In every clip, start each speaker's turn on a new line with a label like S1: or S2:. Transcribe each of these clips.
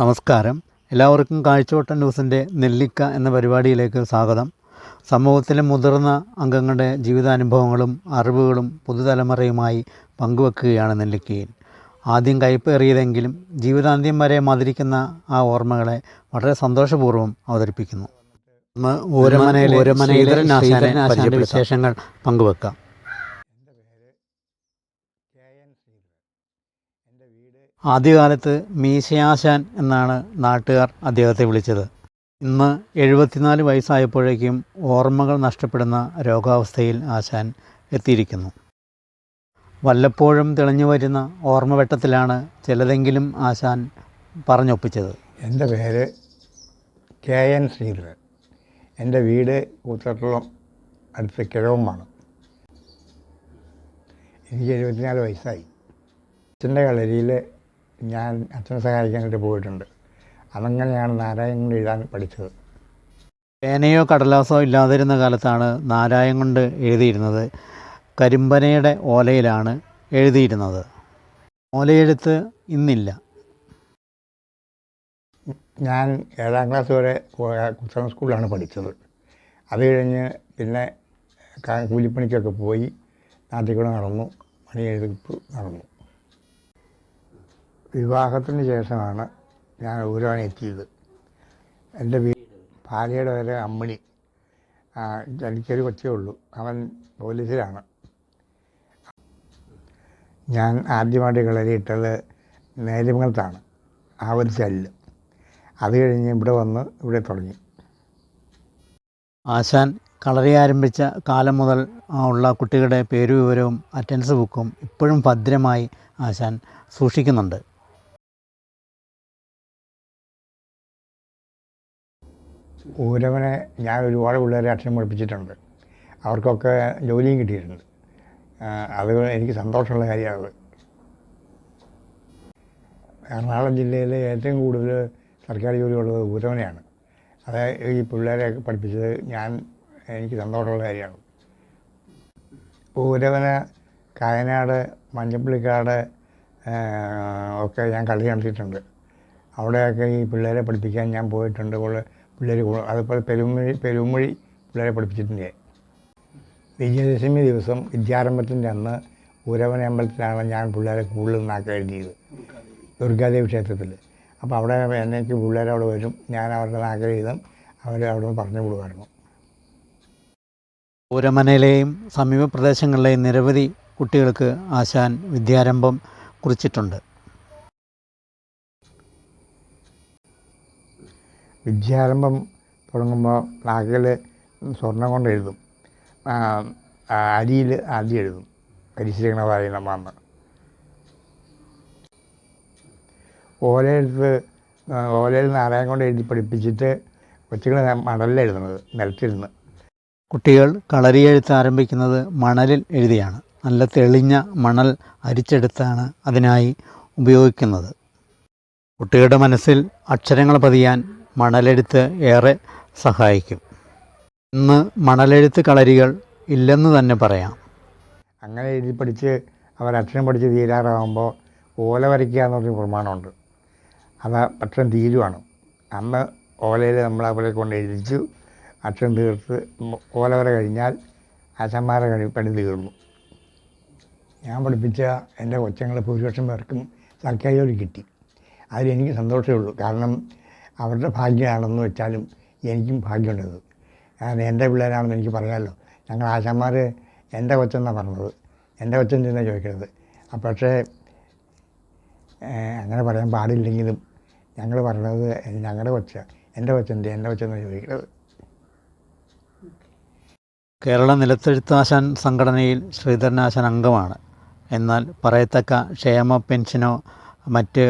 S1: നമസ്കാരം എല്ലാവർക്കും കാഴ്ചവട്ടം ന്യൂസിന്റെ നെല്ലിക്ക എന്ന പരിപാടിയിലേക്ക് സ്വാഗതം സമൂഹത്തിലെ മുതിർന്ന അംഗങ്ങളുടെ ജീവിതാനുഭവങ്ങളും അറിവുകളും പുതുതലമുറയുമായി പങ്കുവെക്കുകയാണ് നെല്ലിക്കയിൽ ആദ്യം കയ്പേറിയതെങ്കിലും ജീവിതാന്ത്യം വരെ മതിരിക്കുന്ന ആ ഓർമ്മകളെ വളരെ സന്തോഷപൂർവം അവതരിപ്പിക്കുന്നു ഓരോ ഓരമനയിലെ
S2: ഓരോ
S1: മനയിലെ വിശേഷങ്ങൾ പങ്കുവെക്കാം
S2: എന്റെ പേര് കെ എൻ ശ്രീധരൻ എന്റെ വീട്
S1: ആദ്യകാലത്ത് മീശയാശാൻ എന്നാണ് നാട്ടുകാർ അദ്ദേഹത്തെ വിളിച്ചത്. ഇന്ന് എഴുപത്തിനാല് വയസ്സായപ്പോഴേക്കും ഓർമ്മകൾ നഷ്ടപ്പെടുന്ന രോഗാവസ്ഥയിൽ ആശാൻ എത്തിയിരിക്കുന്നു. വല്ലപ്പോഴും തെളിഞ്ഞു വരുന്ന ഓർമ്മവെട്ടത്തിലാണ് ചിലതെങ്കിലും ആശാൻ പറഞ്ഞൊപ്പിച്ചത്.
S2: എന്റെ പേര് കെ എൻ ശ്രീധരൻ. എന്റെ വീട് കൂത്തട്ടുളം അടുത്ത് കിഴവുമാണ്. എനിക്ക് എഴുപത്തിനാല് വയസ്സായി. അച്ഛന്റെ കളരിയിൽ ഞാൻ അച്ഛനെ സഹായിക്കാനായിട്ട് പോയിട്ടുണ്ട്. അതങ്ങനെയാണ് നാരായണൻ എഴുതാൻ പഠിച്ചത്.
S1: പേനയോ കടലാസോ ഇല്ലാതിരുന്ന കാലത്താണ് നാരായണൻ കൊണ്ട് എഴുതിയിരുന്നത്. കരിമ്പനയുടെ ഓലയിലാണ് എഴുതിയിരുന്നത്. ഓലയെഴുത്ത് ഇന്നില്ല.
S2: ഞാൻ ഏഴാം ക്ലാസ് വരെ കുത്തം സ്കൂളിലാണ് പഠിച്ചത്. അത് കഴിഞ്ഞ് പിന്നെ കൂലിപ്പണിക്കൊക്കെ പോയി നാട്ടിൽ കൂടെ നടന്നു പണി എഴുതി നടന്നു. വിവാഹത്തിന് ശേഷമാണ് ഞാൻ ഊരാൻ എത്തിയത്. എന്റെ വീട് ഭാര്യയുടെ വരെ അമ്മിണി. എനിക്കൊരു കൊച്ചേ ഉള്ളൂ. അവൻ പോലീസിലാണ്. ഞാൻ ആദ്യമായിട്ട് കളരിയിട്ടത് നേരിമംഗലത്താണ് ആ ഒരു സെല്ല് അത് കഴിഞ്ഞ് ഇവിടെ വന്ന് ഇവിടെ തുടങ്ങി.
S1: ആശാൻ കളരി ആരംഭിച്ച കാലം മുതൽ ഉള്ള കുട്ടികളുടെ പേരു വിവരവും അറ്റൻഡൻസ് ബുക്കും ഇപ്പോഴും ഭദ്രമായി ആശാൻ സൂക്ഷിക്കുന്നുണ്ട്.
S2: ഊരവനെ ഞാൻ ഒരുപാട് പിള്ളേരെ അക്ഷരം പഠിപ്പിച്ചിട്ടുണ്ട്. അവർക്കൊക്കെ ജോലിയും കിട്ടിയിട്ടുണ്ട്. അത് എനിക്ക് സന്തോഷമുള്ള കാര്യമാണ്. എറണാകുളം ജില്ലയിൽ ഏറ്റവും കൂടുതൽ സർക്കാർ ജോലിയുള്ളത് ഊരവനെയാണ് അത് ഈ പിള്ളേരെ പഠിപ്പിച്ചത് ഞാൻ എനിക്ക് സന്തോഷമുള്ള കാര്യമാണ്. ഊരവന കായനാട് മഞ്ഞപ്പള്ളിക്കാട് ഒക്കെ ഞാൻ കളി നടത്തിയിട്ടുണ്ട്. അവിടെയൊക്കെ ഈ പിള്ളേരെ പഠിപ്പിക്കാൻ ഞാൻ പോയിട്ടുണ്ട്. പിള്ളേർ അതുപോലെ പെരുമൊഴി പെരുമൊഴി പിള്ളേരെ പഠിപ്പിച്ചിട്ടുണ്ട്. വിജയദശമി ദിവസം വിദ്യാരംഭത്തിന്റെ അന്ന് ഉരവനെ അമ്പലത്തിലാണ് ഞാൻ പിള്ളേരെ കൂടുതൽ നാക്ക് എഴുതിയത് ദുർഗാദേവി ക്ഷേത്രത്തിൽ അപ്പോൾ അവിടെ എന്നേക്ക് പിള്ളേർ അവിടെ വരും. ഞാൻ അവരുടെ നാഗരീതം അവർ അവിടെ നിന്ന് പറഞ്ഞു വിടുമായിരുന്നു.
S1: പൂരമനയിലെയും സമീപ പ്രദേശങ്ങളിലെയും നിരവധി കുട്ടികൾക്ക് ആശാൻ വിദ്യാരംഭം കുറിച്ചിട്ടുണ്ട്.
S2: വിദ്യാരംഭം തുടങ്ങുമ്പോൾ നാക്കിൽ സ്വർണം കൊണ്ട് എഴുതും. അരിയിൽ ആദ്യം എഴുതും. പരിശീലനമായി നമ്മന്ന് ഓലയെടുത്ത് ഓലയിൽ നാരായണം കൊണ്ട് എഴുതി പഠിപ്പിച്ചിട്ട് കൊച്ചുങ്ങൾ മണലിൽ എഴുതുന്നത് നിലത്തിരുന്ന്.
S1: കുട്ടികൾ കളരി എഴുത്ത് ആരംഭിക്കുന്നത് മണലിൽ എഴുതിയാണ്. നല്ല തെളിഞ്ഞ മണൽ അരിച്ചെടുത്താണ് അതിനായി ഉപയോഗിക്കുന്നത്. കുട്ടികളുടെ മനസ്സിൽ അക്ഷരങ്ങൾ പതിയാൻ മണലെഴുത്ത് ഏറെ സഹായിക്കും. ഇന്ന് മണലെഴുത്ത് കളരികൾ ഇല്ലെന്ന് തന്നെ പറയാം.
S2: അങ്ങനെ എഴുതി പഠിച്ച് അവർ അക്ഷരം പഠിച്ച് തീരാറാകുമ്പോൾ ഓല വരയ്ക്കുക എന്ന് പറഞ്ഞ പ്രമാണമുണ്ട്. അത് അക്ഷരം തീരുവാണ് അന്ന് ഓലയിൽ നമ്മൾ അവരെ കൊണ്ട് എഴുതിച്ചു. അക്ഷരം തീർത്ത് ഓല വര കഴിഞ്ഞാൽ അച്ഛന്മാരെ കഴി പണി തീർന്നു. ഞാൻ പഠിപ്പിച്ച എന്റെ കൊച്ചങ്ങളെ ഭൂരിപക്ഷം പേർക്കും സർക്കാർ ജോലി കിട്ടി അതിലെനിക്ക് സന്തോഷമേ ഉള്ളൂ. കാരണം അവരുടെ ഭാഗ്യമാണെന്ന് വെച്ചാലും എനിക്കും ഭാഗ്യമുണ്ടത്. കാരണം എന്റെ പിള്ളേരാണെന്ന് എനിക്ക് പറയാമല്ലോ ഞങ്ങൾ ആശാന്മാർ എന്റെ കൊച്ചെന്നാണ് പറഞ്ഞത്. എന്റെ കൊച്ചൻ തന്നെ ചോദിക്കരുത് പക്ഷേ അങ്ങനെ പറയാൻ പാടില്ലെങ്കിലും ഞങ്ങൾ പറഞ്ഞത് ഞങ്ങളുടെ കൊച്ച. എന്റെ കൊച്ചന്റെ എന്റെ കൊച്ചെന്നാണ് ചോദിക്കുന്നത്
S1: കേരള നിലത്തെഴുത്താശാൻ സംഘടനയിൽ ശ്രീധരനാശാൻ അംഗമാണ്. എന്നാൽ പറയത്തക്ക ക്ഷേമ പെൻഷനോ മറ്റ്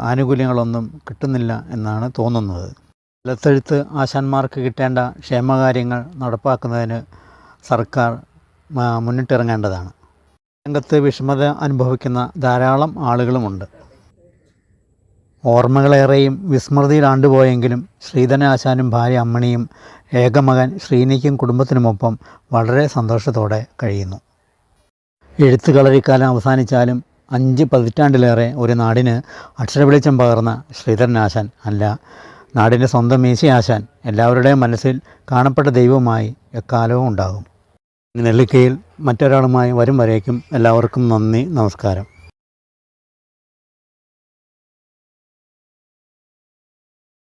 S1: ആനുകൂല്യങ്ങളൊന്നും കിട്ടുന്നില്ല എന്നാണ് തോന്നുന്നത്. ലത്തെഴുത്ത് ആശാന്മാർക്ക് കിട്ടേണ്ട ക്ഷേമകാര്യങ്ങൾ നടപ്പാക്കുന്നതിന് സർക്കാർ മുന്നിട്ടിറങ്ങേണ്ടതാണ്. രംഗത്ത് വിഷമത അനുഭവിക്കുന്ന ധാരാളം ആളുകളുമുണ്ട്. ഓർമ്മകളേറെയും വിസ്മൃതിയിലാണ്ടുപോയെങ്കിലും ശ്രീധരനാശാനും ഭാര്യ അമ്മണിയും ഏകമകൻ ശ്രീനിക്കും കുടുംബത്തിനുമൊപ്പം വളരെ സന്തോഷത്തോടെ കഴിയുന്നു. എഴുത്തുകളരിക്കാലം അവസാനിച്ചാലും അഞ്ച് പതിറ്റാണ്ടിലേറെ ഒരു നാടിന് അക്ഷരവെളിച്ചം പകർന്ന ശ്രീധരനാശാൻ അല്ല. നാടിന്റെ സ്വന്തം മീശയാശാൻ എല്ലാവരുടെയും മനസ്സിൽ കാണപ്പെട്ട ദൈവമായി എക്കാലവും ഉണ്ടാകും. നെല്ലിക്കയിൽ മറ്റൊരാളുമായി വരും വരേക്കും എല്ലാവർക്കും നന്ദി നമസ്കാരം.